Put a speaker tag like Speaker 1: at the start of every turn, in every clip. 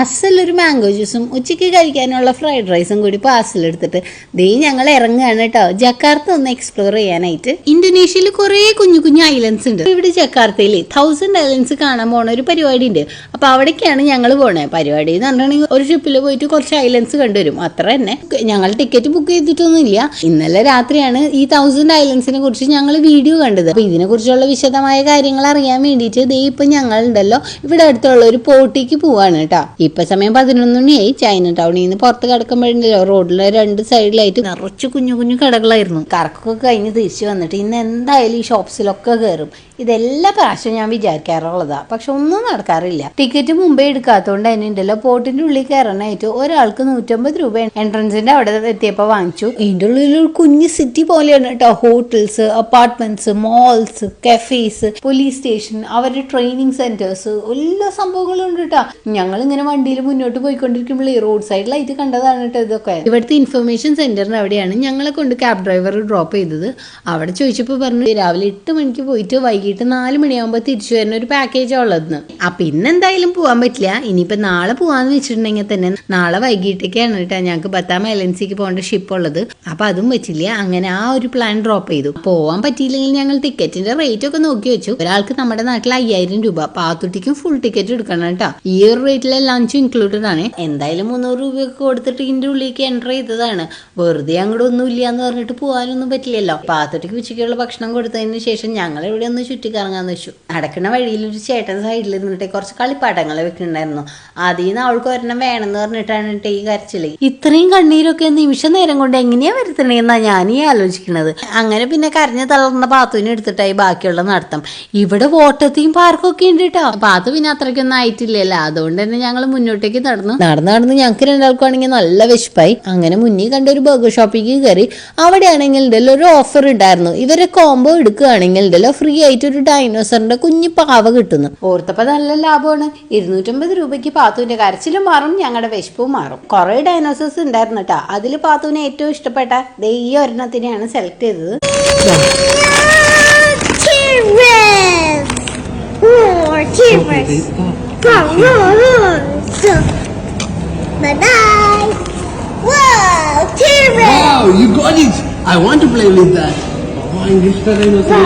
Speaker 1: അസലൊരു mango ജ്യൂസും ഉച്ചയ്ക്ക് കഴിക്കാനുള്ള ഫ്രൈഡ് റൈസും കൂടി പാർസലെടുത്തിട്ട് ദേ ഞങ്ങൾ ഇറങ്ങുകയാണ് കേട്ടോ ജക്കാർത്ത ഒന്ന് എക്സ്പ്ലോർ ചെയ്യാനായിട്ട്. ഇന്തോനേഷ്യയിൽ കുറേ കുഞ്ഞു കുഞ്ഞു ഐലൻഡ്സ് ഉണ്ട്. ഇവിടെ ജക്കാർത്തയിൽ തൗസൻഡ് ഐലൻഡ്സ് കാണാൻ പോണ ഒരു പരിപാടി ഉണ്ട് അപ്പൊ അവിടേക്കാണ് ഞങ്ങൾ പോണേ. പരിപാടി എന്ന് പറഞ്ഞിട്ടുണ്ടെങ്കിൽ ഒരു ഷിപ്പിൽ പോയിട്ട് കുറച്ച് ഐലൻഡ്സ് കണ്ടുവരും. അത്ര തന്നെ. ഞങ്ങൾ ടിക്കറ്റ് ബുക്ക് ചെയ്തിട്ടൊന്നുമില്ല. ഇന്നലെ രാത്രിയാണ് ഈ തൗസൻഡ് ഐലൻഡ്സിനെ കുറിച്ച് ഞങ്ങൾ വീഡിയോ കണ്ടത്. അപ്പൊ ഇതിനെ കുറിച്ചുള്ള വിശദമായ കാര്യങ്ങൾ അറിയാൻ വേണ്ടിയിട്ട് ദേ ഇപ്പൊ ഞങ്ങളുണ്ടല്ലോ. ഇവിടെ അടുത്തുള്ള ഒരു പോട്ടിക്ക് പോവാണ് കേട്ടോ ഇപ്പൊ സമയം പതിനൊന്ന് മണിയായി. ചൈന ടൗണിൽ നിന്ന് പുറത്ത് കിടക്കുമ്പോഴുണ്ടല്ലോ റോഡിലെ രണ്ട് സൈഡിലായിട്ട് നിറച്ച് കുഞ്ഞു കുഞ്ഞു കടകളായിരുന്നു. കറക്കൊക്കെ കഴിഞ്ഞ് തിരിച്ചു വന്നിട്ട് ഇന്ന് എന്തായാലും ഈ ഷോപ്സിലൊക്കെ കയറും ഇതെല്ലാ പ്രാവശ്യവും ഞാൻ വിചാരിക്കാറുള്ളതാ. പക്ഷെ ഒന്നും നടക്കാറില്ല. ടിക്കറ്റ് മുമ്പേ എടുക്കാത്തതുകൊണ്ട് തന്നെ ഉണ്ടല്ലോ. പോട്ടിന്റെ ഉള്ളിൽ കയറാനായിട്ട് ഒരാൾക്ക് നൂറ്റമ്പത് രൂപ എൻട്രൻസിന്റെ അവിടെ എത്തിയപ്പോൾ വാങ്ങിച്ചു. ഇതിന്റെ ഉള്ളിൽ ഒരു കുഞ്ഞു സിറ്റി പോലെയാണ് കേട്ടോ. Hotels apartments malls cafes police station അവരുടെ ട്രെയിനിങ് സെന്റേഴ്സ് എല്ലാ സംഭവങ്ങളും ഉണ്ട് കേട്ടോ. ഞങ്ങൾ ഇങ്ങനെ വണ്ടിയിൽ മുന്നോട്ട് പോയിക്കൊണ്ടിരിക്കുമ്പോൾ ഈ റോഡ് സൈഡിലായിട്ട് കണ്ടതാണ് കേട്ടോ ഇതൊക്കെ. ഇവിടുത്തെ ഇൻഫർമേഷൻ സെന്ററിന് അവിടെയാണ് ഞങ്ങളെ കൊണ്ട് ക്യാബ് ഡ്രൈവർ ഡ്രോപ്പ് ചെയ്തത്. അവിടെ ചോദിച്ചപ്പോൾ പറഞ്ഞു രാവിലെ എട്ട് മണിക്ക് പോയിട്ട് വൈകിട്ട് നാല് മണിയാകുമ്പോൾ തിരിച്ചു വരുന്ന ഒരു പാക്കേജാണ് ഉള്ളതെന്ന്. ആ ഇന്ന് എന്തായാലും പോകാൻ പറ്റില്ല. ഇനിയിപ്പോൾ നാളെ പോവാന്ന് വെച്ചിട്ടുണ്ടെങ്കിൽ തന്നെ നാളെ വൈകിട്ടേക്കാണ് കേട്ടോ ഞങ്ങൾക്ക് ബത്താമ എലൻസിക്ക് പോകേണ്ട ഷിപ്പ് ഉള്ളത്. അപ്പം അതും പറ്റില്ല അങ്ങനെ ആ ഒരു പ്ലാൻ ഡ്രോപ്പ് ചെയ്തു. പോകാൻ പറ്റിയില്ലെങ്കിൽ ഞങ്ങൾ ടിക്കറ്റിന്റെ റേറ്റ് ഒക്കെ നോക്കി വെച്ചു. ഒരാൾക്ക് നമ്മുടെ നാട്ടിൽ അയ്യായിരം രൂപ. പാത്തുട്ടിക്കും ഫുൾ ടിക്കറ്റ് എടുക്കണം കേട്ടോ ഈ ഒരു റേറ്റിലെ ലഞ്ചും ഇൻക്ലൂഡഡ് ആണ്. എന്തായാലും മുന്നൂറ് രൂപയൊക്കെ കൊടുത്തിട്ട് ഇതിന്റെ ഉള്ളിലേക്ക് എന്റർ ചെയ്തതാണ്. വെറുതെ അങ്ങോട്ട് ഒന്നും ഇല്ല എന്ന് പറഞ്ഞിട്ട് പോകാനൊന്നും പറ്റില്ലല്ലോ. പാത്തോട്ടിക്ക് ഉച്ചയ്ക്കുള്ള ഭക്ഷണം കൊടുത്തതിന് ശേഷം ഞങ്ങൾ ഇവിടെ ഒന്ന് ചുറ്റിക്കറങ്ങാന്ന് വെച്ചു. നടക്കുന്ന വഴിയിൽ ഒരു ചേട്ടൻ സൈഡിൽ നിന്നിട്ട് കുറച്ച് കളിപ്പാട്ടങ്ങൾ വെക്കുന്നുണ്ടായിരുന്നു. അതിൽ നിന്ന് അവൾക്ക് ഒരെണ്ണം വേണമെന്ന് പറഞ്ഞിട്ടാണ് ഈ കരച്ചിൽ ഇത്രയും കണ്ണീരൊക്കെ നിമിഷ നേരം കൊണ്ട് എങ്ങനെയാ വരുത്തണേന്നാ ഞാൻ ഈ ആലോചിക്കുന്നത് അങ്ങനെ പിന്നെ കരഞ്ഞ തളർന്ന പാത്തുവിനെ എടുത്തിട്ടായി ബാക്കിയുള്ള നടത്തം. ഇവിടെ വോട്ടത്തെയും പാർക്കൊക്കെ ഉണ്ട് കേട്ടോ. പാത്തു പിന്നെ അത്രയ്ക്കൊന്നും ആയിട്ടില്ലല്ലോ. അതുകൊണ്ട് തന്നെ ഞങ്ങൾ മുന്നോട്ടേക്ക് നടന്നു. നടന്ന് നടന്ന് ഞങ്ങൾക്ക് രണ്ടാൾക്കാണെങ്കിൽ നല്ല വിശപ്പായി. അങ്ങനെ മുന്നിൽ കണ്ട ഒരു ബർഗർ ഷോപ്പിലേക്ക് കയറി അവിടെയാണെങ്കിൽ ഉണ്ടല്ലോ ഒരു ഓഫർ ഉണ്ടായിരുന്നു ഇവരെ കോംബോ എടുക്കുകയാണെങ്കിൽ ഉണ്ടല്ലോ ഫ്രീ ആയിട്ട് ഒരു ഡൈനോസറിന്റെ കുഞ്ഞു പാവ കിട്ടുന്നു. ഓർത്തപ്പോ നല്ല ലാഭമാണ്. ഇരുന്നൂറ്റമ്പത് രൂപയ്ക്ക് പാത്തുവിന്റെ കരച്ചിലും മാറും ഞങ്ങളുടെ വിശപ്പും മാറും. കുറെ ഡൈനോസേഴ്സ് ഉണ്ടായിരുന്നു കേട്ടോ അതിൽ പാത്തുവിനെ ഏറ്റവും ഇഷ്ടപ്പെട്ട ദേ ഈ ഒരെണ്ണത്തിനെയാണ് സെലക്ട് ചെയ്തത്.
Speaker 2: T-Rex! More T-Rex! Bye-bye! Whoa! T-Rex!
Speaker 3: Wow, you got it! I want to play with that. Oh,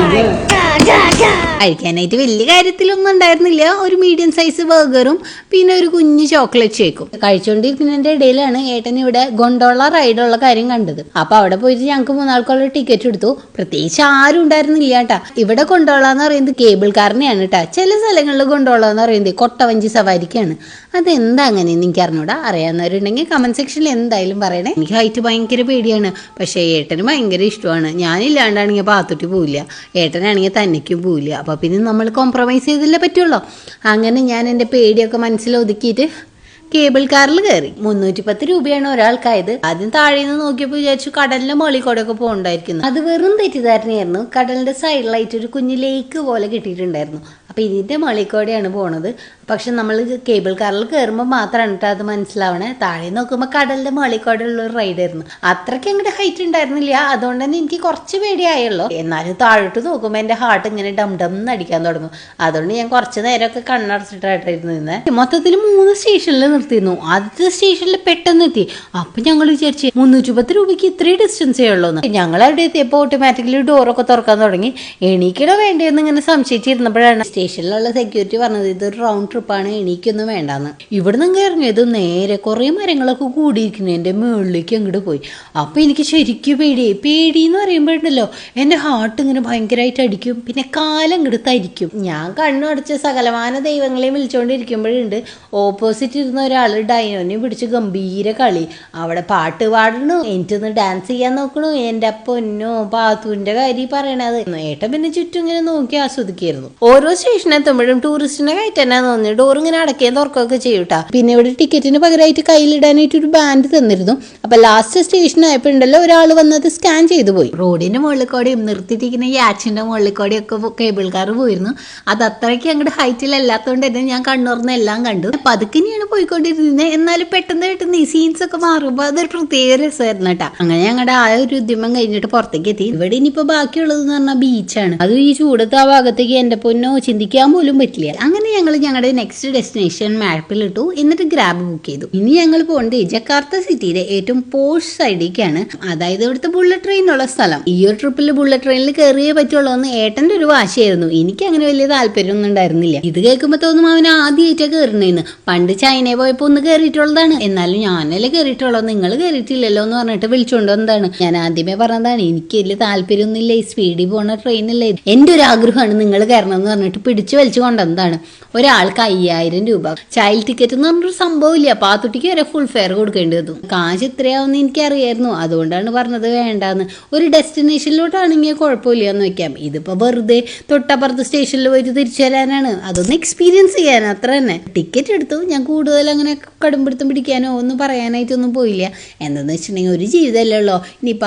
Speaker 2: da!
Speaker 1: കഴിക്കാനായിട്ട് വലിയ കാര്യത്തിലൊന്നും ഉണ്ടായിരുന്നില്ല ഒരു മീഡിയം സൈസ് ബർഗറും പിന്നെ ഒരു കുഞ്ഞു ചോക്ലേറ്റ് ഷേക്കും കഴിച്ചുകൊണ്ടിരിക്കുന്നതിന്റെ ഇടയിലാണ് ഏട്ടൻ ഇവിടെ ഗൊണ്ടോള റൈഡുള്ള കാര്യം കണ്ടത് അപ്പൊ അവിടെ പോയിട്ട് ഞങ്ങൾക്ക് മൂന്നാൾക്കുള്ള ടിക്കറ്റ് എടുത്തു പ്രത്യേകിച്ച് ആരും ഉണ്ടായിരുന്നില്ല കേട്ടാ ഇവിടെ ഗൊണ്ടോള എന്ന് പറയുന്നത് കേബിൾ കാറിനെയാണ് കേട്ടാ ചില സ്ഥലങ്ങളിൽ ഗൊണ്ടോള എന്ന് പറയുന്നത് കൊട്ടവഞ്ചി സവാരിക്കാണ് അതെന്താ അങ്ങനെ? എനിക്ക് അറിഞ്ഞൂടാ അറിയാവുന്നവരുണ്ടെങ്കിൽ കമന്റ് സെക്ഷനിൽ എന്തായാലും പറയണേ. എനിക്ക് ഹൈറ്റ് ഭയങ്കര പേടിയാണ്. പക്ഷേ ഏട്ടന് ഭയങ്കര ഇഷ്ടമാണ്. ഞാനില്ലാണ്ടാണെങ്കിൽ പാത്തുട്ടി പോവില്ല. ഏട്ടനാണെങ്കിൽ തന്നെക്കും പോവില്ല. അപ്പോൾ പിന്നെ നമ്മൾ കോംപ്രമൈസ് ചെയ്തല്ലേ പറ്റുള്ളൂ. അങ്ങനെ ഞാൻ എന്റെ പേടിയൊക്കെ മനസ്സിൽ ഒതുക്കിയിട്ട് കേബിൾ കാറിൽ കയറി. മുന്നൂറ്റി പത്ത് രൂപയാണ് ഒരാൾക്കായത്. ആദ്യം താഴെ നിന്ന് നോക്കിയപ്പോൾ വിചാരിച്ചു കടലിന്റെ മുകളിൽ കൂടെ ഒക്കെ പോകണ്ടായിരിക്കുന്നു. അത് വെറും തെറ്റിദ്ധാരണയായിരുന്നു. കടലിന്റെ സൈഡിലായിട്ട് ഒരു കുഞ്ഞു ലേക്ക് പോലെ കിട്ടിയിട്ടുണ്ടായിരുന്നു. അപ്പൊ ഇതിന്റെ മുകളിൽ കൂടെയാണ് പോണത്. പക്ഷെ നമ്മൾ കേബിൾ കാറിൽ കയറുമ്പോൾ മാത്രമാണ് കേട്ടോ അത് മനസ്സിലാവണേ. താഴെ നോക്കുമ്പോൾ കടലിന്റെ മുകളിൽ ഒരു റൈഡായിരുന്നു അത്രയ്ക്ക് അങ്ങോട്ട് ഹൈറ്റ് ഉണ്ടായിരുന്നില്ല അതുകൊണ്ട് തന്നെ എനിക്ക് കുറച്ച് പേടിയായുള്ളൂ. എന്നാലും താഴോട്ട് നോക്കുമ്പോൾ എന്റെ ഹാർട്ട് ഇങ്ങനെ ഡം ഡം അടിക്കാൻ തുടങ്ങും. അതുകൊണ്ട് ഞാൻ കുറച്ച് നേരമൊക്കെ കണ്ണടച്ചിട്ടായിട്ടായിരുന്നു നിന്നത് മൊത്തത്തിൽ മൂന്ന് സ്റ്റേഷനിൽ നിർത്തിയിരുന്നു. ആദ്യത്തെ സ്റ്റേഷനിൽ പെട്ടെന്ന് എത്തി. അപ്പൊ ഞങ്ങൾ വിചാരിച്ചു മുന്നൂറ്റി പത്ത് രൂപയ്ക്ക് ഇത്രയും ഡിസ്റ്റൻസേ ഉള്ളൂ എന്ന് ഞങ്ങൾ അവിടെ എത്തിയപ്പോൾ ഓട്ടോമാറ്റിക്കലി ഡോറൊക്കെ തുറക്കാൻ തുടങ്ങി. എണീക്കണോ വേണ്ടിയെന്ന് ഇങ്ങനെ സംശയിച്ചിരുന്നപ്പോഴാണ് സ്റ്റേഷനിലുള്ള സെക്യൂരിറ്റി പറഞ്ഞത് ഇതൊരു റൗണ്ട് ട്രിപ്പാണ് എനിക്കൊന്നും വേണ്ടാന്ന്. ഇവിടെ നിന്ന് ഇറങ്ങിയത് നേരെ കുറേ മരങ്ങളൊക്കെ കൂടിയിരിക്കുന്നു. മുകളിലേക്ക് അങ്ങോട്ട് പോയി. അപ്പോൾ എനിക്ക് ശരിക്കും പേടിയായി പേടി. എന്ന് പറയുമ്പോഴുണ്ടല്ലോ എന്റെ ഹാർട്ട് ഇങ്ങനെ ഭയങ്കരമായിട്ട് അടിക്കും. പിന്നെ കാലം ഇങ്ങോട്ട് തരിക്കും. ഞാൻ കണ്ണടച്ച് സകലമാന ദൈവങ്ങളെയും വിളിച്ചുകൊണ്ടിരിക്കുമ്പോഴുണ്ട് ഓപ്പോസിറ്റ് ഇരുന്ന ഒരാൾ ഡൈനോനെ പിടിച്ച് ഗംഭീര കളി. അവിടെ പാട്ട് പാടണു. എനിക്കൊന്ന് ഡാൻസ് ചെയ്യാൻ നോക്കണു. എന്റെ പൊന്നോ പാത്തുവിന്റെ കാര്യം പറയണത്. ഏട്ടൻ പിന്നെ ചുറ്റും ഇങ്ങനെ നോക്കി ആസ്വദിക്കായിരുന്നു. ഓരോ സ്റ്റേഷനെത്തുമ്പോഴും ടൂറിസ്റ്റിനെ കയറ്റാനാ തോന്നി ഡോർ ഇങ്ങനെ അടക്കുകയും തുറക്കുകയൊക്കെ ചെയ്യൂട്ടാ പിന്നെ ഇവിടെ ടിക്കറ്റിന് പകരമായിട്ട് കയ്യിലിടാനായിട്ട് ഒരു ബാൻഡ് തന്നിരുന്നു. അപ്പൊ ലാസ്റ്റ് സ്റ്റേഷൻ ആയപ്പോഴുണ്ടല്ലോ ഒരാൾ വന്നത് സ്കാൻ ചെയ്തു പോയി. റോഡിന്റെ മുകളിൽ കൂടെയും നിർത്തിയിട്ടിരിക്കുന്ന യാച്ചിന്റെ മുകളിൽ കൂടെയും ഒക്കെ കേബിൾ കാർ പോയിരുന്നു. അത് അത്രയ്ക്ക് അങ്ങോട്ട് ഹൈറ്റിലല്ലാത്തതുകൊണ്ട് തന്നെ ഞാൻ കണ്ണുറന്ന് എല്ലാം കണ്ടു. പതുക്കിനെയാണ് പോയിക്കൊണ്ടിരുന്നത്. എന്നാലും പെട്ടെന്ന് പെട്ടെന്ന് ഈ സീൻസ് ഒക്കെ മാറുമ്പോൾ അതൊരു പ്രത്യേക രസമായിരുന്നു കേട്ടാ അങ്ങനെ ഞങ്ങളുടെ ആ ഒരു ഉദ്യമം കഴിഞ്ഞിട്ട് പുറത്തേക്ക് എത്തി. ഇവിടെ ഇനിയിപ്പോ ബാക്കിയുള്ളത് എന്ന് പറഞ്ഞാൽ ബീച്ചാണ് അത് ഈ ചൂടത്ത് ആ ഭാഗത്തേക്ക് എന്റെ പൊന്നോ ചിന്തിക്കാൻ പോലും പറ്റില്ല. അങ്ങനെ ഞങ്ങൾ ഞങ്ങളുടെ നെക്സ്റ്റ് ഡെസ്റ്റിനേഷൻ മാപ്പിൽ ഇട്ടു. എന്നിട്ട് ഗ്രാബ് ബുക്ക് ചെയ്തു. ഇനി ഞങ്ങൾ പോകേണ്ടത് ജക്കാർത്ത സിറ്റിയിലെ ഏറ്റവും പോഷ് സൈഡിലേക്കാണ് അതായത് ഇവിടുത്തെ ബുള്ളറ്റ് ട്രെയിൻ ഉള്ള സ്ഥലം. ഈ ഒരു ട്രിപ്പിൽ ബുള്ളറ്റ് ട്രെയിനിൽ കയറിയേ പറ്റുള്ളൂ എന്ന് ഏട്ടന്റെ ഒരു വാശിയായിരുന്നു. എനിക്ക് അങ്ങനെ വലിയ താല്പര്യമൊന്നും ഉണ്ടായിരുന്നില്ല. ഇത് കേൾക്കുമ്പോൾ തോന്നും അവൻ ആദ്യമായിട്ടാണ് കയറുന്നതെന്ന് പണ്ട് ചൈനയിൽ പോയപ്പോൾ ഒന്ന് കയറിയിട്ടുള്ളതാണ് എന്നാലും ഞാനല്ലേ കയറിയിട്ടുള്ളൂ നിങ്ങൾ കയറിയിട്ടില്ലല്ലോ എന്ന് പറഞ്ഞിട്ട് വിളിച്ചുകൊണ്ട് വന്നതാണ്. ഞാൻ ആദ്യമേ പറഞ്ഞതാണ് എനിക്ക് വലിയ താല്പര്യമൊന്നുമില്ല. ഈ സ്പീഡിൽ പോകുന്ന ട്രെയിനില്ല. എന്റെ ഒരു ആഗ്രഹമാണ് നിങ്ങൾ കയറണം എന്ന് പറഞ്ഞിട്ട് പിടിച്ചു വലിച്ചു കൊണ്ടുവന്നതാണ്. ഒരാൾക്ക് അയ്യായിരം രൂപ. ചൈൽഡ് ടിക്കറ്റ് എന്ന് പറഞ്ഞൊരു സംഭവമില്ല. പാത്തുട്ടിക്ക് വരെ ഫുൾ ഫെയർ കൊടുക്കേണ്ടി വന്നു. കാശ് ഇത്രയാവുമെന്ന് എനിക്കറിയായിരുന്നു. അതുകൊണ്ടാണ് പറഞ്ഞത് വേണ്ടാന്ന്. ഒരു ഡെസ്റ്റിനേഷനിലോട്ടാണെങ്കിൽ കുഴപ്പമില്ല എന്ന് വെക്കാം. ഇതിപ്പോ വെറുതെ തൊട്ടപ്പുറത്ത് സ്റ്റേഷനിൽ പോയിട്ട് തിരിച്ചു വരാനാണ് അതൊന്ന് എക്സ്പീരിയൻസ് ചെയ്യാൻ അത്ര തന്നെ. ടിക്കറ്റ് എടുത്തു. ഞാൻ കൂടുതൽ അങ്ങനെ കടുംപിടുത്തം പിടിക്കാനോ ഒന്നും പറയാനായിട്ടൊന്നും പോയില്ല. എന്തെന്ന് വെച്ചിട്ടുണ്ടെങ്കിൽ ഒരു ജീവിതമല്ലേ ഉള്ളൂ.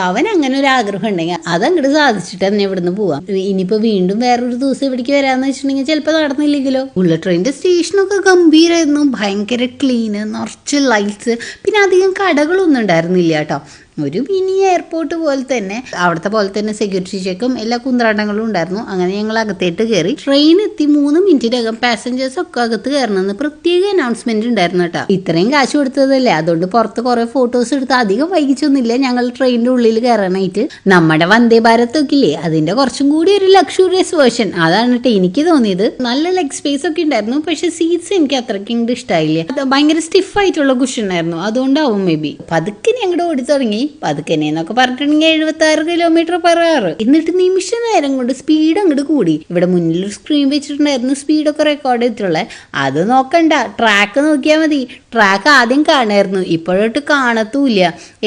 Speaker 1: അവൻ അങ്ങനെ ഒരു ആഗ്രഹം ഉണ്ടെങ്കിൽ അതങ്ങോട്ട് സാധിച്ചിട്ട് തന്നെ ഇവിടുന്ന് പോവാം. ഇനിയിപ്പോൾ വീണ്ടും വേറൊരു ദിവസം ഇവിടേക്ക് വരാന്ന് വെച്ചിട്ടുണ്ടെങ്കിൽ ചിലപ്പോൾ നടന്നില്ലെങ്കിലോ? ബുള്ളറ്റ് ട്രെയിനിന്റെ സ്റ്റേഷനൊക്കെ ഗംഭീരമായിരുന്നു ഭയങ്കര ക്ലീന് നിറച്ച് ലൈറ്റ്സ് പിന്നെ അധികം കടകളൊന്നും ഉണ്ടായിരുന്നില്ല കേട്ടോ. ഒരു മിനി എയർപോർട്ട് പോലെ തന്നെ. അവിടുത്തെ പോലെ തന്നെ സെക്യൂരിറ്റി ചെക്കും എല്ലാ കുന്ത്രാട്ടങ്ങളും ഉണ്ടായിരുന്നു. അങ്ങനെ ഞങ്ങൾ അകത്തേട്ട് കയറി ട്രെയിൻ എത്തി മൂന്ന് മിനിറ്റിനകം പാസഞ്ചേഴ്സ് ഒക്കെ അകത്ത് കയറണമെന്ന് പ്രത്യേക അനൗൺസ്മെന്റ് ഉണ്ടായിരുന്നു കേട്ടോ. ഇത്രയും കാശ് കൊടുത്തതല്ലേ? അതുകൊണ്ട് പുറത്ത് കുറെ ഫോട്ടോസ് എടുത്ത് അധികം വൈകിച്ചൊന്നുമില്ല ഞങ്ങൾ ട്രെയിനിന്റെ ഉള്ളിൽ കയറാനായിട്ട്. നമ്മുടെ വന്ദേ ഭാരത് ഒക്കെ അതിന്റെ കുറച്ചും കൂടി ഒരു ലക്ഷൂറിയസ് വേർഷൻ അതാണ് കേട്ടോ എനിക്ക് തോന്നിയത്. നല്ല ലെഗ് സ്പേസ് ഒക്കെ ഉണ്ടായിരുന്നു. പക്ഷെ സീറ്റ്സ് എനിക്ക് അത്രയ്ക്ക് ഇങ്ങോട്ട് ഇഷ്ടമായില്ല ഭയങ്കര സ്റ്റിഫ് ആയിട്ടുള്ള കുഷൻ ആയിരുന്നു. അതുകൊണ്ടാവും മേ ബി പതുക്കെ ഞങ്ങളുടെ ഓടി തുടങ്ങി. പതുക്കനെ എന്നൊക്കെ പറഞ്ഞിട്ടുണ്ടെങ്കിൽ എഴുപത്തി ആറ് കിലോമീറ്റർ പെർ അവർ എന്നിട്ട് നിമിഷ നേരം കൊണ്ട് സ്പീഡ് അങ്ങോട്ട് കൂടി. ഇവിടെ മുന്നിൽ സ്ക്രീൻ വെച്ചിട്ടുണ്ടായിരുന്നു സ്പീഡൊക്കെ റെക്കോർഡ് ചെയ്തിട്ടുള്ളത് അത് നോക്കണ്ട ട്രാക്ക് നോക്കിയാൽ മതി. ട്രാക്ക് ആദ്യം കാണായിരുന്നു ഇപ്പോഴോട്ട് കാണത്തൂല്ല.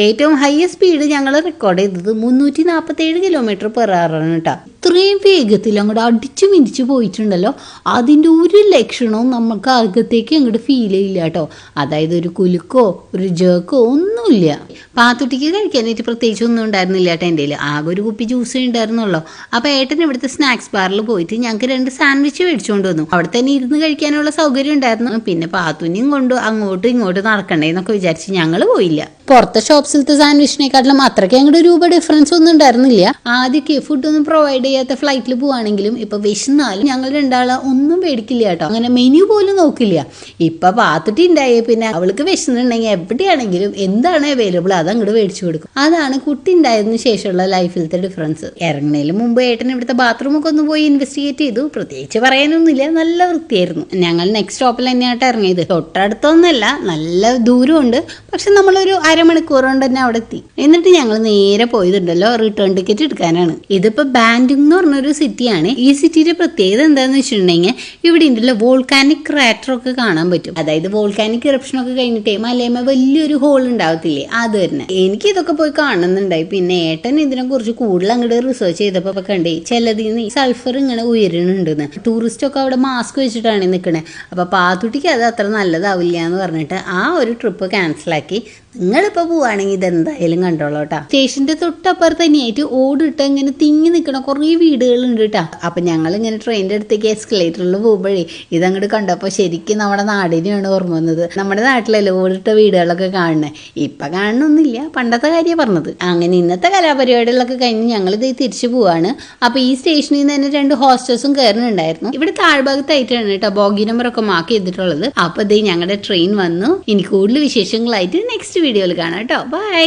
Speaker 1: ഏറ്റവും ഹയസ്റ്റ് സ്പീഡ് ഞങ്ങൾ റെക്കോർഡ് ചെയ്തത് മുന്നൂറ്റി നാൽപ്പത്തി ഏഴ് കിലോമീറ്റർ പെർ ആണ് കേട്ടോ ഇത്രയും വേഗത്തിൽ അങ്ങോട്ട് അടിച്ചു മിനിച്ചു പോയിട്ടുണ്ടല്ലോ. അതിന്റെ ഒരു ലക്ഷണവും നമുക്ക് അകത്തേക്ക് അങ്ങോട്ട് ഫീൽ ചെയ്യില്ല കേട്ടോ അതായത് ഒരു കുലുക്കോ ഒരു ജേക്കോ ഒന്നുമില്ല. പാത്തുട്ടിക്ക് കഴിക്കാനായിട്ട് പ്രത്യേകിച്ച് ഒന്നും ഉണ്ടായിരുന്നില്ല ഏട്ടാ എന്റെ ആകെ ഒരു കുപ്പി ജ്യൂസ് ഉണ്ടായിരുന്നുള്ളൂ. അപ്പോൾ ഏട്ടൻ ഇവിടുത്തെ സ്നാക്സ് ബാറിൽ പോയിട്ട് ഞങ്ങൾക്ക് രണ്ട് സാൻഡ്വിച്ച് മേടിച്ചുകൊണ്ട് വന്നു. അവിടെ തന്നെ ഇരുന്ന് കഴിക്കാനുള്ള സൗകര്യം ഉണ്ടായിരുന്നു. പിന്നെ പാത്തുനിയും കൊണ്ട് അങ്ങോട്ടും ഇങ്ങോട്ടും നടക്കണ്ടേ എന്നൊക്കെ വിചാരിച്ച് ഞങ്ങൾ പോയില്ല. പുറത്തെ ഷോപ്സിലത്തെ സാൻഡ്വിച്ചിനെക്കാട്ടിലും അത്രയ്ക്ക് അങ്ങോട്ട് രൂപ ഡിഫറൻസ് ഒന്നും ഉണ്ടായിരുന്നില്ല. ആദ്യമൊക്കെ ഫുഡ് ഒന്നും പ്രൊവൈഡ് ചെയ്യാത്ത ഫ്ലൈറ്റിൽ പോവാണെങ്കിലും ഇപ്പൊ വിശന്നാലും ഞങ്ങൾ രണ്ടാളെ ഒന്നും പേടിക്കില്ല കേട്ടോ. അങ്ങനെ മെനു പോലും നോക്കില്ല. ഇപ്പൊ പാത്തിട്ട് ഉണ്ടായി പിന്നെ അവൾക്ക് വിശന്നുണ്ടെങ്കിൽ എവിടെയാണെങ്കിലും എന്താണ് അവൈലബിൾ അത് അങ്ങോട്ട് മേടിച്ചു കൊടുക്കും. അതാണ് കുട്ടി ഉണ്ടായതിനു ശേഷമുള്ള ലൈഫിലത്തെ ഡിഫറൻസ് ഇറങ്ങുന്നതിന് മുമ്പ് ഏട്ടൻ ഇവിടുത്തെ ബാത്റൂം ഒക്കെ ഒന്ന് പോയി ഇൻവെസ്റ്റിഗേറ്റ് ചെയ്തു. പ്രത്യേകിച്ച് പറയാനൊന്നുമില്ല. നല്ല വൃത്തിയായിരുന്നു. ഞങ്ങൾ നെക്സ്റ്റ് സ്റ്റോപ്പിൽ തന്നെയായിട്ട് ഇറങ്ങിയത്. തൊട്ടടുത്തൊന്നല്ല നല്ല ദൂരമുണ്ട്. പക്ഷെ നമ്മളൊരു അരമണിക്കൂർ കൊണ്ട് തന്നെ അവിടെ എത്തി എന്നിട്ട് ഞങ്ങൾ നേരെ പോയതുണ്ടല്ലോ റിട്ടേൺ ടിക്കറ്റ് എടുക്കാനാണ്. ഇതിപ്പോ ബാൻഡിംഗ് എന്ന് പറഞ്ഞൊരു സിറ്റിയാണ് ഈ സിറ്റിയുടെ പ്രത്യേകത എന്താണെന്ന് വെച്ചിട്ടുണ്ടെങ്കിൽ ഇവിടെ ഉണ്ടല്ലോ വോൾക്കാനിക് ക്രാറ്റർ ഒക്കെ കാണാൻ പറ്റും. അതായത് വോൾക്കാനിക് ഇറപ്ഷൻ ഒക്കെ കഴിഞ്ഞിട്ടേ മലയമ്മ വലിയൊരു ഹോൾ ഉണ്ടാവത്തില്ലേ അത് തന്നെ. എനിക്ക് ഇതൊക്കെ പോയി കാണുന്നുണ്ടായി. പിന്നെ ഏട്ടൻ ഇതിനെ കുറിച്ച് കൂടുതൽ അങ്ങോട്ട് റിസർച്ച് ചെയ്തപ്പോ കണ്ടേ ചിലതിൽ നിന്ന് സൾഫർ ഇങ്ങനെ ഉയരുന്നുണ്ടെന്ന്. ടൂറിസ്റ്റ് ഒക്കെ അവിടെ മാസ്ക് വെച്ചിട്ടാണ് നിൽക്കണേ അപ്പൊ പാത്തുട്ടിക്ക് അത് അത്ര നല്ലതാവില്ല എന്ന് പറഞ്ഞിട്ട് ആ ഒരു ട്രിപ്പ് ക്യാൻസലാക്കി നിങ്ങളിപ്പോൾ പോവുകയാണെങ്കിൽ ഇതെന്തായാലും കണ്ടോളൂ സ്റ്റേഷന്റെ തൊട്ടപ്പുറത്ത് തന്നെയായിട്ട് ഓടിട്ട് ഇങ്ങനെ തിങ്ങി നിൽക്കണ കുറേ വീടുകളുണ്ട് കേട്ടോ അപ്പൊ ഞങ്ങൾ ഇങ്ങനെ ട്രെയിനിന്റെ അടുത്തേക്ക് എസ്കലേറ്ററിൽ പോകുമ്പോഴേ ഇതങ്ങോട്ട് കണ്ടപ്പോൾ ശരിക്കും നമ്മുടെ നാടിനെയാണ് ഓർമ്മ വന്നത്. നമ്മുടെ നാട്ടിലല്ലേ ഓടിട്ട വീടുകളൊക്കെ കാണുന്നത് ഇപ്പൊ കാണണമെന്നില്ല പണ്ടത്തെ കാര്യം പറഞ്ഞത്. അങ്ങനെ ഇന്നത്തെ കലാപരിപാടികളൊക്കെ കഴിഞ്ഞ് ഞങ്ങൾ ഇത് തിരിച്ചു പോവാണ്. അപ്പൊ ഈ സ്റ്റേഷനിൽ നിന്ന് തന്നെ രണ്ട് ഹോസ്റ്റൽസും കയറുന്നുണ്ടായിരുന്നു ഇവിടെ താഴ്ഭാഗത്തായിട്ടാണ് കേട്ടോ ബോഗി നമ്പറൊക്കെ മാർക്ക് ചെയ്തിട്ടുള്ളത്. അപ്പൊ ഇത് ഞങ്ങളുടെ ട്രെയിൻ വന്നു. ഇനി കൂടുതൽ വിശേഷങ്ങളായിട്ട് നെക്സ്റ്റ് വീഡിയോയിൽ കാണാം കേട്ടോ. ബൈ